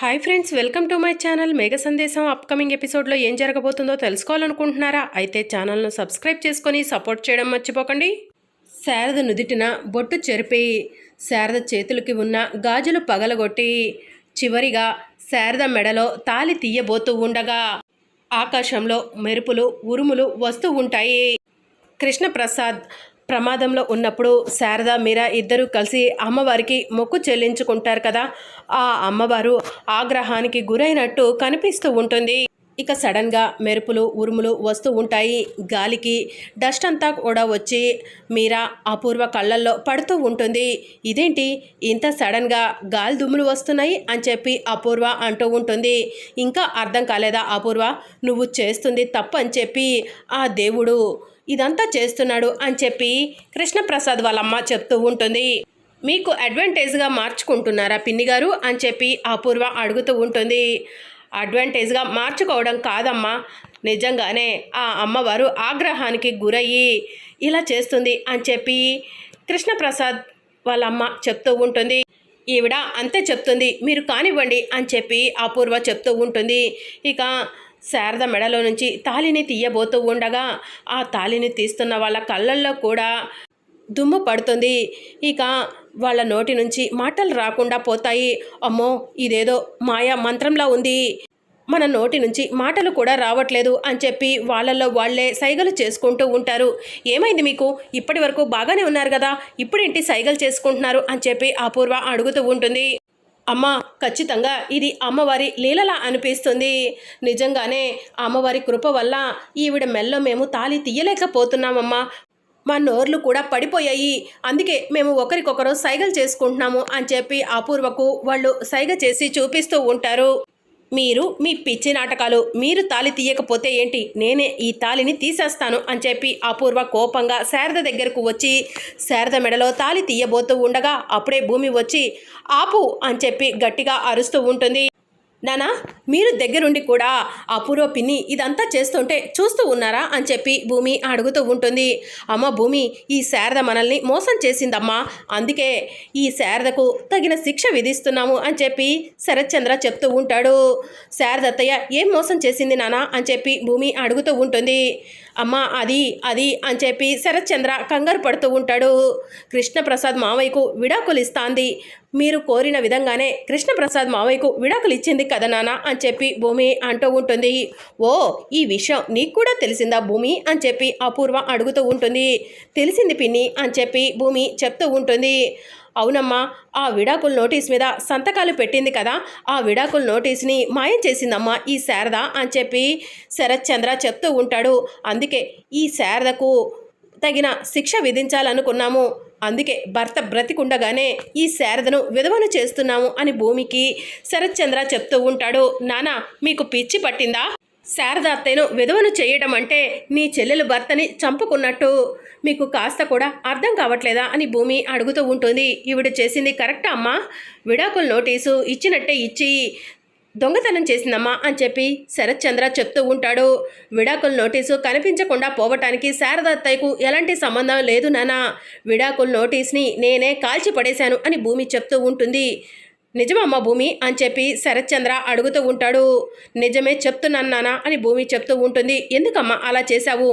Hi friends welcome to my channel Megha Sandesham upcoming ఎపిసోడ్లో ఏం జరగబోతుందో తెలుసుకోవాలనుకుంటున్నారా? అయితే ఛానల్ను సబ్స్క్రైబ్ చేసుకొని సపోర్ట్ చేయడం మర్చిపోకండి. శారద నుదిటిన బొట్టు చెరిపి శారద చేతులకి ఉన్న గాజులు పగలగొట్టి చివరిగా శారద మెడలో తాలి తీయబోతూ ఉండగా ఆకాశంలో మెరుపులు ఉరుములు వస్తూ ఉంటాయి. కృష్ణప్రసాద్ ప్రమాదంలో ఉన్నప్పుడు శారద మీరా ఇద్దరూ కలిసి అమ్మవారికి మొక్కు చెల్లించుకుంటారు కదా. ఆ అమ్మవారు ఆగ్రహానికి గురైనట్టు కనిపిస్తూ ఉంటుంది. ఇక సడన్గా మెరుపులు ఉరుములు వస్తూ ఉంటాయి. గాలికి డస్ట్ అంతా కూడా వచ్చి మీరా అపూర్వ కళ్ళల్లో పడుతూ ఉంటుంది. ఇదేంటి? ఇంత సడన్గా గాలి దుమ్ములు వస్తున్నాయి అని చెప్పి అపూర్వ అంటూ ఉంటుంది. ఇంకా అర్థం కాలేదా అపూర్వ? నువ్వు చేస్తుంది తప్పు అని చెప్పి ఆ దేవుడు ఇదంతా చేస్తున్నాడు అని చెప్పి కృష్ణప్రసాద్ వాళ్ళమ్మ చెప్తూ ఉంటుంది. మీకు అడ్వాంటేజ్గా మార్చుకుంటున్నారా పిన్ని గారు? అని చెప్పి అపూర్వ అడుగుతూ ఉంటుంది. అడ్వాంటేజ్గా మార్చుకోవడం కాదమ్మా. నిజంగానే ఆ అమ్మవారు ఆగ్రహానికి గురయ్యి ఇలా చేస్తుంది అని చెప్పి కృష్ణప్రసాద్ వాళ్ళ అమ్మ చెప్తూ ఉంటుంది. ఈవిడ అంతే చెప్తుంది. మీరు కానివ్వండి అని చెప్పి అపూర్వ చెప్తూ ఉంటుంది. ఇక శారద మెడలో నుంచి తాలిని తీయబోతూ ఉండగా ఆ తాలిని తీస్తున్న వాళ్ళ కళ్ళల్లో కూడా దుమ్ము పడుతుంది. ఇక వాళ్ళ నోటి నుంచి మాటలు రాకుండా పోతాయి. అమ్మో ఇదేదో మాయా మంత్రంలా ఉంది. మన నోటి నుంచి మాటలు కూడా రావట్లేదు అని చెప్పి వాళ్ళల్లో వాళ్ళే సైగలు చేసుకుంటూ ఉంటారు. ఏమైంది మీకు? ఇప్పటి వరకు బాగానే ఉన్నారు కదా? ఇప్పుడేంటి సైగలు చేసుకుంటున్నారు అని చెప్పి అపూర్వ అడుగుతూ ఉంటుంది. అమ్మ ఖచ్చితంగా ఇది అమ్మవారి లీలలా అనిపిస్తుంది. నిజంగానే అమ్మవారి కృప వల్ల ఈవిడ మెల్లో మేము తాళి తీయలేకపోతున్నామమ్మా. మా నోర్లు కూడా పడిపోయాయి. అందుకే మేము ఒకరికొకరు సైగలు చేసుకుంటున్నాము అని చెప్పి అపూర్వకు వాళ్ళు సైగ చేసి చూపిస్తూ ఉంటారు. మీరు మీ పిచ్చి నాటకాలు మీరు తాలి తీయకపోతే ఏంటి? నేనే ఈ తాలిని తీసేస్తాను అని చెప్పి అపూర్వ కోపంగా శారద దగ్గరకు వచ్చి శారద మెడలో తాలి తీయబోతూ ఉండగా అప్పుడే భూమి వచ్చి ఆపు అని చెప్పి గట్టిగా అరుస్తూ ఉంటుంది. నానా మీరు దగ్గరుండి కూడా అపూర్వ పిన్ని ఇదంతా చేస్తుంటే చూస్తూ ఉన్నారా అని చెప్పి భూమి అడుగుతూ ఉంటుంది. అమ్మ భూమి ఈ శారద మనల్ని మోసం చేసిందమ్మా. అందుకే ఈ శారదకు తగిన శిక్ష విధిస్తున్నాము అని చెప్పి శరత్చంద్ర చెప్తూ ఉంటాడు. శారదత్తయ్య ఏం మోసం చేసింది నానా? అని చెప్పి భూమి అడుగుతూ ఉంటుంది. అమ్మ అది అది అని చెప్పి శరత్చంద్ర కంగారు పడుతూ ఉంటాడు. కృష్ణప్రసాద్ మావయ్యకు విడాకులు ఇస్తాంది. మీరు కోరిన విధంగానే కృష్ణప్రసాద్ మావయ్యకు విడాకులు ఇచ్చింది కదా నానా అని చెప్పి భూమి అంటూ ఉంటుంది. ఓ ఈ విషయం నీకు కూడా తెలిసిందా భూమి అని చెప్పి అపూర్వ అడుగుతూ ఉంటుంది. తెలిసింది పిన్ని అని చెప్పి భూమి చెప్తూ ఉంటుంది. అవునమ్మా ఆ విడాకుల నోటీస్ మీద సంతకాలు పెట్టింది కదా ఆ విడాకుల నోటీస్ని మాయం చేసిందమ్మా ఈ శారద అని చెప్పి శరత్చంద్ర చెప్తూ ఉంటాడు. అందుకే ఈ శారదకు తగిన శిక్ష విధించాలనుకున్నాము. అందుకే భర్త బ్రతికుండగానే ఈ శారదను విధవను చేస్తున్నాము అని భూమికి శరత్చంద్ర చెప్తూ ఉంటాడు. నానా మీకు పిచ్చి పట్టిందా? శారద అత్తయ్యను విధవను చేయడం అంటే నీ చెల్లెలు భర్తని చంపుకున్నట్టు. మీకు కాస్త కూడా అర్థం కావట్లేదా? అని భూమి అడుగుతూ ఉంటుంది. ఈవిడ చేసింది కరెక్టా అమ్మా? విడాకుల నోటీసు ఇచ్చినట్టే ఇచ్చి దొంగతనం చేసిందమ్మా అని చెప్పి శరత్చంద్ర చెప్తూ ఉంటాడు. విడాకుల నోటీసు కనిపించకుండా పోవటానికి శారదత్తయ్యకు ఎలాంటి సంబంధం లేదు నానా విడాకుల నోటీస్ని నేనే కాల్చి పడేశాను అని భూమి చెప్తూ ఉంటుంది. నిజమమ్మ భూమి అని చెప్పి శరత్చంద్ర అడుగుతూ ఉంటాడు. నిజమే చెప్తున్నాను నానా అని భూమి చెప్తూ ఉంటుంది. ఎందుకమ్మా అలా చేశావు?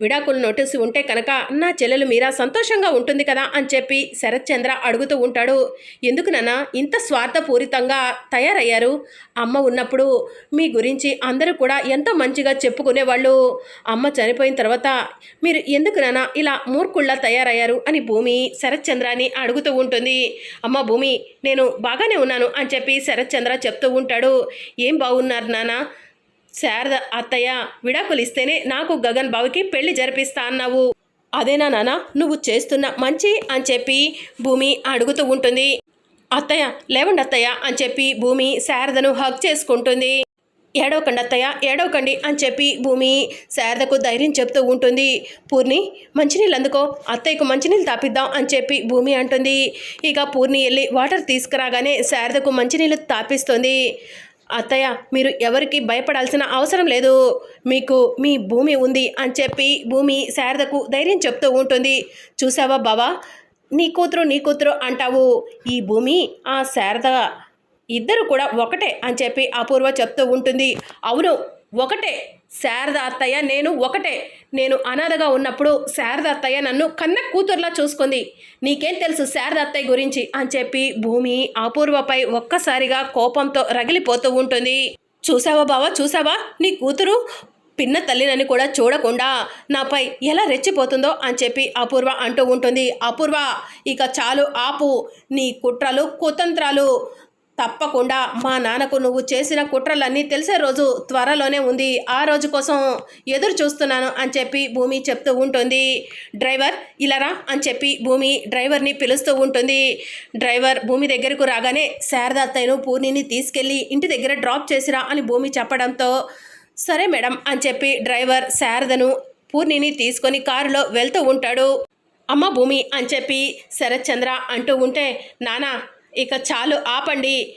విడాకుల నోటీసు ఉంటే కనుక నా చెల్లెలు మీరా సంతోషంగా ఉంటుంది కదా అని చెప్పి శరత్చంద్ర అడుగుతూ ఉంటాడు. ఎందుకు నాన్న? ఇంత స్వార్థపూరితంగా తయారయ్యారు? అమ్మ ఉన్నప్పుడు మీ గురించి అందరూ కూడా ఎంతో మంచిగా చెప్పుకునేవాళ్ళు. అమ్మ చనిపోయిన తర్వాత మీరు ఎందుకు నాన్న ఇలా మూర్ఖుళ్ళ తయారయ్యారు? అని భూమి శరత్చంద్రాని అడుగుతూ ఉంటుంది. అమ్మ భూమి నేను బాగానే ఉన్నాను అని చెప్పి శరత్చంద్ర చెప్తూ ఉంటాడు. ఏం బాగున్నారు నాన్న? శారద అత్తయ్య విడాకులు ఇస్తేనే నాకు గగన్ బాబుకి పెళ్ళి జరిపిస్తా అన్నావు. అదేనా నాన్న నువ్వు చేస్తున్న మంచి అని చెప్పి భూమి అడుగుతూ ఉంటుంది. అత్తయ్య లేవండి అత్తయ్య అని చెప్పి భూమి శారదను హక్ చేసుకుంటుంది. ఏడవకండి అత్తయ్య ఏడవకండి అని చెప్పి భూమి శారదకు ధైర్యం చెప్తూ ఉంటుంది. పూర్ణి మంచినీళ్ళు అందుకో అత్తయ్యకు మంచినీళ్ళు తాపిద్దాం అని చెప్పి భూమి అంటుంది. ఇక పూర్ణి వెళ్ళి వాటర్ తీసుకురాగానే శారదకు మంచినీళ్ళు తాపిస్తుంది. అత్తయ్య మీరు ఎవరికి భయపడాల్సిన అవసరం లేదు. మీకు మీ భూమి ఉంది అని చెప్పి భూమి శారదకు ధైర్యం చెప్తూ ఉంటుంది. చూసావా బావా? నీ కూతురు నీ కూతురు అంటావు. ఈ భూమి ఆ శారద ఇద్దరు కూడా ఒకటే అని చెప్పి అపూర్వ చెప్తూ ఉంటుంది. అవును ఒకటే శారద అత్తయ్య నేను ఒకటే. నేను అనాథగా ఉన్నప్పుడు శారద అత్తయ్య నన్ను కన్న కూతురులా చూసుకుంది. నీకేం తెలుసు శారద అత్తయ్య గురించి? అని చెప్పి భూమి అపూర్వపై ఒక్కసారిగా కోపంతో రగిలిపోతూ ఉంటుంది. చూసావా బావా చూసావా నీ కూతురు పిన్న తల్లినని కూడా చూడకుండా నాపై ఎలా రెచ్చిపోతుందో అని చెప్పి అపూర్వ అంటూ ఉంటుంది. అపూర్వ ఇక చాలు ఆపు. నీ కుట్రలు కుతంత్రాలు తప్పకుండా మా నాన్నకు నువ్వు చేసిన కుట్రలన్నీ తెలిసే రోజు త్వరలోనే ఉంది. ఆ రోజు కోసం ఎదురు చూస్తున్నాను అని చెప్పి భూమి చెప్తూ ఉంటుంది. డ్రైవర్ ఇలారా అని చెప్పి భూమి డ్రైవర్ని పిలుస్తూ ఉంటుంది. డ్రైవర్ భూమి దగ్గరకు రాగానే శారదాత్తయ్యను పూర్ణిని తీసుకెళ్ళి ఇంటి దగ్గర డ్రాప్ చేసిరా అని భూమి చెప్పడంతో సరే మేడం అని చెప్పి డ్రైవర్ శారదను పూర్ణిని తీసుకొని కారులో వెళ్తూ ఉంటాడు. అమ్మ భూమి అని చెప్పి శరత్చంద్ర అంటూ ఉంటే నానా ఇక చాలు ఆపండి.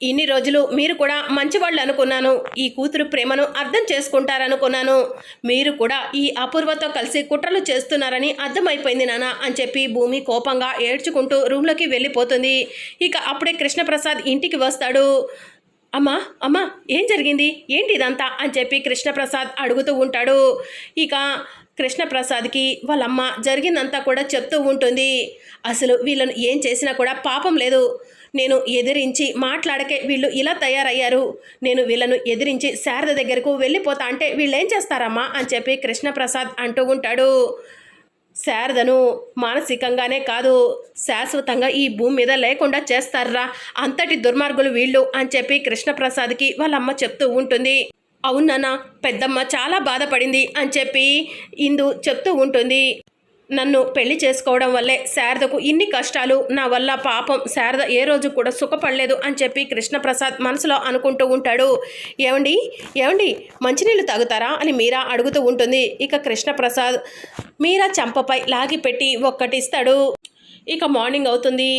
ఇన్ని రోజులు మీరు కూడా మంచివాళ్ళు అనుకున్నాను. ఈ కూతురు ప్రేమను అర్థం చేసుకుంటారనుకున్నాను. మీరు కూడా ఈ అపూర్వతో కలిసి కుట్రలు చేస్తున్నారని అర్థమైపోయింది నాన్న అని చెప్పి భూమి కోపంగా ఏడ్చుకుంటూ రూమ్లోకి వెళ్ళిపోతుంది. ఇక అప్పుడే కృష్ణప్రసాద్ ఇంటికి వస్తాడు. అమ్మా అమ్మా ఏం జరిగింది? ఏంటి ఇదంతా అని చెప్పి కృష్ణప్రసాద్ అడుగుతూ ఉంటాడు. ఇక కృష్ణప్రసాద్కి వాళ్ళమ్మ జరిగిందంతా కూడా చెప్తూ ఉంటుంది. అసలు వీళ్ళను ఏం చేసినా కూడా పాపం లేదు. నేను ఎదిరించి మాట్లాడకే వీళ్ళు ఇలా తయారయ్యారు. నేను వీళ్ళను ఎదిరించి శారద దగ్గరకు వెళ్ళిపోతా అంటే వీళ్ళు ఏం చేస్తారమ్మా అని చెప్పి కృష్ణప్రసాద్ అంటూ ఉంటాడు. శారదను మానసికంగానే కాదు శాశ్వతంగా ఈ భూమి మీద లేకుండా చేస్తారా? అంతటి దుర్మార్గులు వీళ్ళు అని చెప్పి కృష్ణప్రసాద్కి వాళ్ళమ్మ చెప్తూ ఉంటుంది. అవునానా పెద్దమ్మ చాలా బాధపడింది అని చెప్పి ఇందు చెప్తూ ఉంటుంది. నన్ను పెళ్ళి చేసుకోవడం వల్లే శారదకు ఇన్ని కష్టాలు నా వల్ల పాపం శారద ఏ రోజు కూడా సుఖపడలేదు అని చెప్పి కృష్ణప్రసాద్ మనసులో అనుకుంటూ ఉంటాడు. ఏమండి ఏమండి మంచినీళ్ళు తాగుతారా? అని మీరా అడుగుతూ ఉంటుంది. ఇక కృష్ణప్రసాద్ మీరా చంపపై లాగి పెట్టి ఒక్కటిస్తాడు. ఇక మార్నింగ్ అవుతుంది.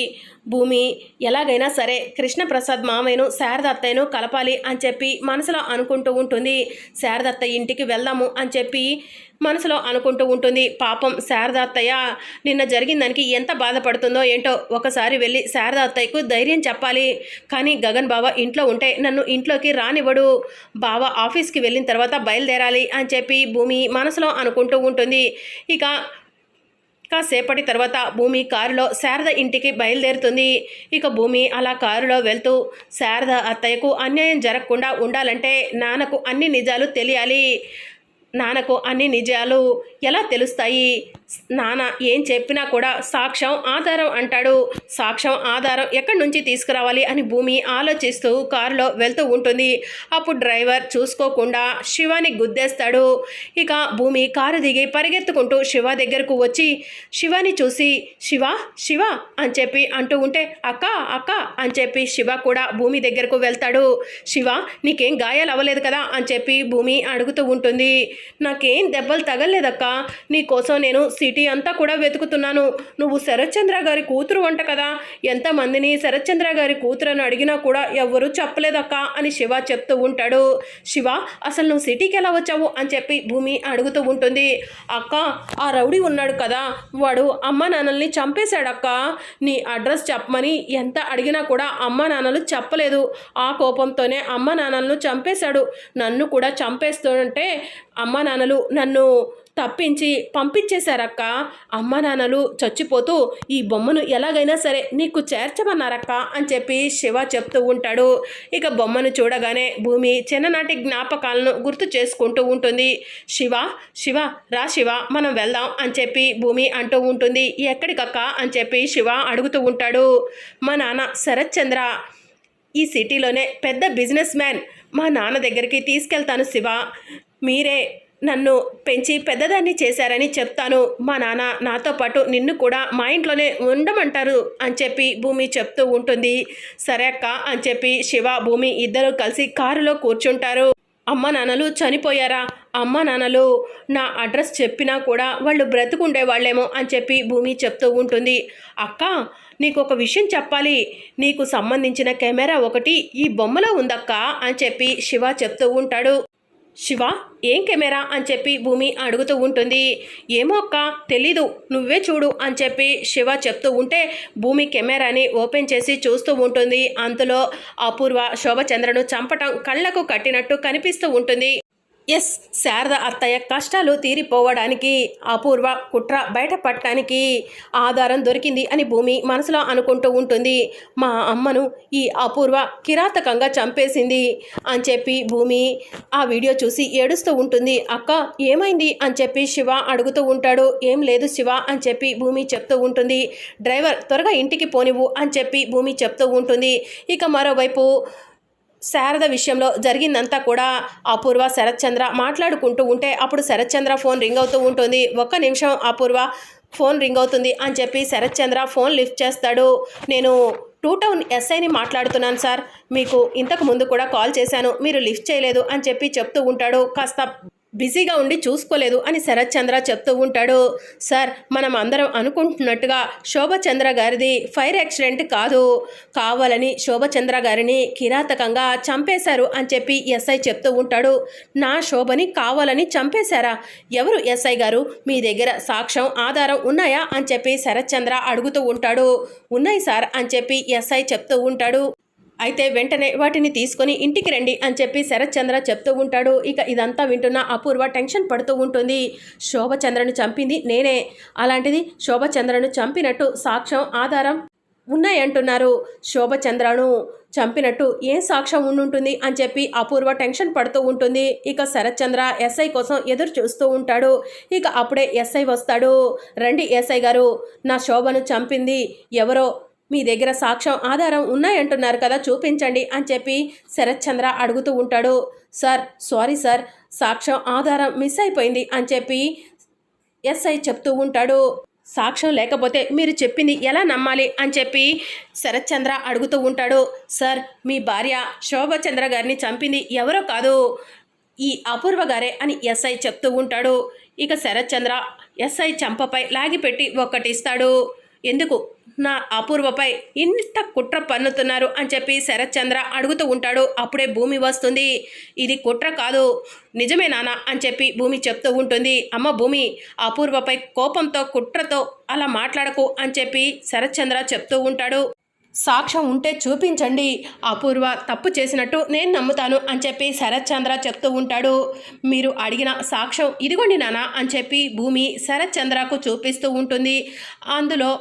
భూమి ఎలాగైనా సరే కృష్ణప్రసాద్ మామయ్యను శారదత్తయ్యను కలపాలి అని చెప్పి మనసులో అనుకుంటూ ఉంటుంది. శారదత్తయ్య ఇంటికి వెళ్దాము అని చెప్పి మనసులో అనుకుంటూ ఉంటుంది. పాపం శారదత్తయ్య నిన్న జరిగిన దానికి ఎంత బాధపడుతుందో ఏంటో ఒకసారి వెళ్ళి శారదత్తయ్యకు ధైర్యం చెప్పాలి. కానీ గగన్ బావ ఇంట్లో ఉంటే నన్ను ఇంట్లోకి రానివ్వడు. బావ ఆఫీస్కి వెళ్ళిన తర్వాత బయలుదేరాలి అని చెప్పి భూమి మనసులో అనుకుంటూ ఉంటుంది. ఇక కాసేపటి తర్వాత భూమి కారులో శారద ఇంటికి బయలుదేరుతుంది. ఇక భూమి అలా కారులో వెళ్తూ శారద అత్తయ్యకు అన్యాయం జరగకుండా ఉండాలంటే నాన్నకు అన్ని నిజాలు తెలియాలి. నాన్నకు అన్ని నిజాలు ఎలా తెలుస్తాయి? నాన్న ఏం చెప్పినా కూడా సాక్ష్యం ఆధారం అంటాడు. సాక్ష్యం ఆధారం ఎక్కడి నుంచి తీసుకురావాలి అని భూమి ఆలోచిస్తూ కారులో వెళ్తూ ఉంటుంది. అప్పుడు డ్రైవర్ చూసుకోకుండా శివాని గుద్దేస్తాడు. ఇక భూమి కారు దిగి పరిగెత్తుకుంటూ శివ దగ్గరకు వచ్చి శివాని చూసి శివ శివ అని చెప్పి అంటూ ఉంటే అక్క అక్క అని చెప్పి శివ కూడా భూమి దగ్గరకు వెళ్తాడు. శివ నీకేం గాయాలు అవ్వలేదు కదా అని చెప్పి భూమి అడుగుతూ ఉంటుంది. నాకేం దెబ్బలు తగలేదక్క నీ కోసం నేను సిటీ అంతా కూడా వెతుకుతున్నాను. నువ్వు శరత్చంద్ర గారి కూతురు వంట కదా. ఎంతమందిని శరత్చంద్ర గారి కూతురు అని అడిగినా కూడా ఎవ్వరూ చెప్పలేదక్క అని శివ చెప్తూ ఉంటాడు. శివ అసలు నువ్వు సిటీకి ఎలా వచ్చావు అని చెప్పి భూమి అడుగుతూ ఉంటుంది. అక్క ఆ రౌడీ ఉన్నాడు కదా. వాడు అమ్మ నాన్నల్ని చంపేశాడక్క. నీ అడ్రస్ చెప్పమని ఎంత అడిగినా కూడా అమ్మ నాన్నలు చెప్పలేదు. ఆ కోపంతోనే అమ్మ నాన్నలను చంపేశాడు. నన్ను కూడా చంపేస్తుంటే అమ్మ నాన్నలు నన్ను తప్పించి పంపించేశారక్క. అమ్మ నాన్నలు చచ్చిపోతూ ఈ బొమ్మను ఎలాగైనా సరే నీకు చేర్చమన్నారక్క అని చెప్పి శివ చెప్తూ ఉంటాడు. ఇక బొమ్మను చూడగానే భూమి చిన్ననాటి జ్ఞాపకాలను గుర్తు చేసుకుంటూ ఉంటుంది. శివ శివ రా శివ మనం వెళ్దాం అని చెప్పి భూమి అంటూ ఉంటుంది. ఎక్కడికక్క అని చెప్పి శివ అడుగుతూ ఉంటాడు. మా నాన్న శరత్చంద్ర ఈ సిటీలోనే పెద్ద బిజినెస్ మ్యాన్. మా నాన్న దగ్గరికి తీసుకెళ్తాను శివ. మీరే నన్ను పెంచి పెద్దదాన్ని చేశారని చెప్తాను. మా నాన్న నాతో పాటు నిన్ను కూడా మా ఇంట్లోనే ఉండమంటారు అని చెప్పి భూమి చెప్తూ ఉంటుంది. సరే అక్క అని చెప్పి శివ భూమి ఇద్దరు కలిసి కారులో కూర్చుంటారు. అమ్మ నాన్నలు చనిపోయారా? అమ్మ నాన్నలు నా అడ్రస్ చెప్పినా కూడా వాళ్ళు బ్రతుకుండే వాళ్ళేమో అని చెప్పి భూమి చెప్తూ ఉంటుంది. అక్క నీకు ఒక విషయం చెప్పాలి. నీకు సంబంధించిన కెమెరా ఒకటి ఈ బొమ్మలో ఉందక్క అని చెప్పి శివ చెప్తూ ఉంటాడు. శివ ఏం కెమెరా? అని చెప్పి భూమి అడుగుతూ ఉంటుంది. ఏమో అక్క తెలీదు నువ్వే చూడు అని చెప్పి శివ చెప్తూ ఉంటే భూమి కెమెరాని ఓపెన్ చేసి చూస్తూ ఉంటుంది. అంతలో అపూర్వ శోభచంద్రను చంపటం కళ్ళకు కట్టినట్టు కనిపిస్తూ ఉంటుంది. ఎస్ శారద అత్తయ్య కష్టాలు తీరిపోవడానికి అపూర్వ కుట్ర బయటపడటానికి ఆధారం దొరికింది అని భూమి మనసులో అనుకుంటూ ఉంటుంది. మా అమ్మను ఈ అపూర్వ కిరాతకంగా చంపేసింది అని చెప్పి భూమి ఆ వీడియో చూసి ఏడుస్తూ ఉంటుంది. అక్క ఏమైంది? అని చెప్పి శివ అడుగుతూ ఉంటాడు. ఏం లేదు శివ అని చెప్పి భూమి చెప్తూ ఉంటుంది. డ్రైవర్ త్వరగా ఇంటికి పోనివ్వు అని చెప్పి భూమి చెప్తూ ఉంటుంది. ఇక మరోవైపు శారద విషయంలో జరిగిందంతా కూడా అపూర్వ. శరత్చంద్ర మాట్లాడుకుంటూ ఉంటే అప్పుడు శరత్చంద్ర ఫోన్ రింగ్ అవుతూ ఉంటుంది. ఒక్క నిమిషం అపూర్వ ఫోన్ రింగ్ అవుతుంది అని చెప్పి శరత్చంద్ర ఫోన్ లిఫ్ట్ చేస్తాడు. నేను టూ టౌన్ ఎస్ఐని మాట్లాడుతున్నాను సార్. మీకు ఇంతకు ముందు కూడా కాల్ చేశాను. మీరు లిఫ్ట్ చేయలేదు అని చెప్పి చెప్తూ ఉంటాడు. కాస్త బిజీగా ఉండి చూసుకోలేదు అని శరత్ చంద్ర చెప్తూ ఉంటాడు. సార్ మనం అందరం అనుకుంటున్నట్టుగా శోభచంద్ర గారిది ఫైర్ యాక్సిడెంట్ కాదు. కావాలని శోభచంద్ర గారిని కిరాతకంగా చంపేశారు అని చెప్పి ఎస్ఐ చెప్తూ ఉంటాడు. నా శోభని కావాలని చంపేశారా? ఎవరు ఎస్ఐ గారు? మీ దగ్గర సాక్ష్యం ఆధారం ఉన్నాయా? అని చెప్పి శరత్ చంద్ర అడుగుతూ ఉంటాడు. ఉన్నాయి సార్ అని చెప్పి ఎస్ఐ చెప్తూ ఉంటాడు. అయితే వెంటనే వాటిని తీసుకొని ఇంటికి రండి అని చెప్పి శరత్చంద్ర చెప్తూ ఉంటాడు. ఇక ఇదంతా వింటున్న అపూర్వ టెన్షన్ పడుతూ ఉంటుంది. శోభచంద్రను చంపింది నేనే. అలాంటిది శోభచంద్రను చంపినట్టు సాక్ష్యం ఆధారం ఉన్నాయంటున్నారు. శోభచంద్రను చంపినట్టు ఏం సాక్ష్యం ఉండుంటుంది అని చెప్పి అపూర్వ టెన్షన్ పడుతూ ఉంటుంది. ఇక శరత్చంద్ర ఎస్ఐ కోసం ఎదురు చూస్తూ ఉంటాడు. ఇక అప్పుడే ఎస్ఐ వస్తాడు. రండి ఎస్ఐ గారు నా శోభను చంపింది ఎవరో మీ దగ్గర సాక్ష్యం ఆధారం ఉన్నాయంటున్నారు కదా చూపించండి అని చెప్పి శరత్చంద్ర అడుగుతూ ఉంటాడు. సార్ సారీ సార్ సాక్ష్యం ఆధారం మిస్ అయిపోయింది అని చెప్పి ఎస్ఐ చెప్తూ ఉంటాడు. సాక్ష్యం లేకపోతే మీరు చెప్పింది ఎలా నమ్మాలి అని చెప్పి శరత్చంద్ర అడుగుతూ ఉంటాడు. సార్ మీ భార్య శోభచంద్ర గారిని చంపింది ఎవరో కాదు. ఈ అపూర్వ గారే అని ఎస్ఐ చెప్తూ ఉంటాడు. ఇక శరత్చంద్ర ఎస్ఐ చంపపై లాగిపెట్టి ఒక్కటిస్తాడు ఎందుకు? నా అపూర్వపై ఇంత కుట్ర పన్నుతున్నారు అని చెప్పి శరత్చంద్ర అడుగుతూ ఉంటాడు. అప్పుడే భూమి వస్తుంది. ఇది కుట్ర కాదు. నిజమే నాన్న అని చెప్పి భూమి చెప్తూ ఉంటుంది. అమ్మ భూమి అపూర్వపై కోపంతో కుట్రతో అలా మాట్లాడకు అని చెప్పి శరత్చంద్ర చెప్తూ ఉంటాడు. సాక్ష్యం ఉంటే చూపించండి. అపూర్వ తప్పు చేసినట్టు నేను నమ్ముతాను అని చెప్పి శరత్చంద్ర చెప్తూ ఉంటాడు. మీరు అడిగిన సాక్ష్యం ఇదిగోండి నాన్న అని చెప్పి భూమి శరత్చంద్రకు చూపిస్తూ ఉంటుంది. అందులో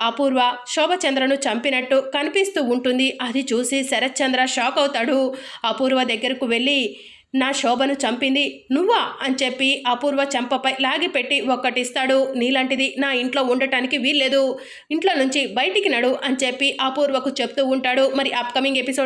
అపూర్వ శోభచంద్రను చంపినట్టు కనిపిస్తూ ఉంటుంది. అది చూసి శరత్చంద్ర షాక్ అవుతాడు. అపూర్వ దగ్గరకు వెళ్ళి నా శోభను చంపింది నువ్వా? అని చెప్పి అపూర్వ చెంపపై లాగిపెట్టి ఒక్కటిస్తాడు. నీలాంటిది నా ఇంట్లో ఉండటానికి వీల్లేదు. ఇంట్లో నుంచి బయటికి నడు అని చెప్పి అపూర్వకు చెప్తూ ఉంటాడు. మరి అప్కమింగ్ ఎపిసోడ్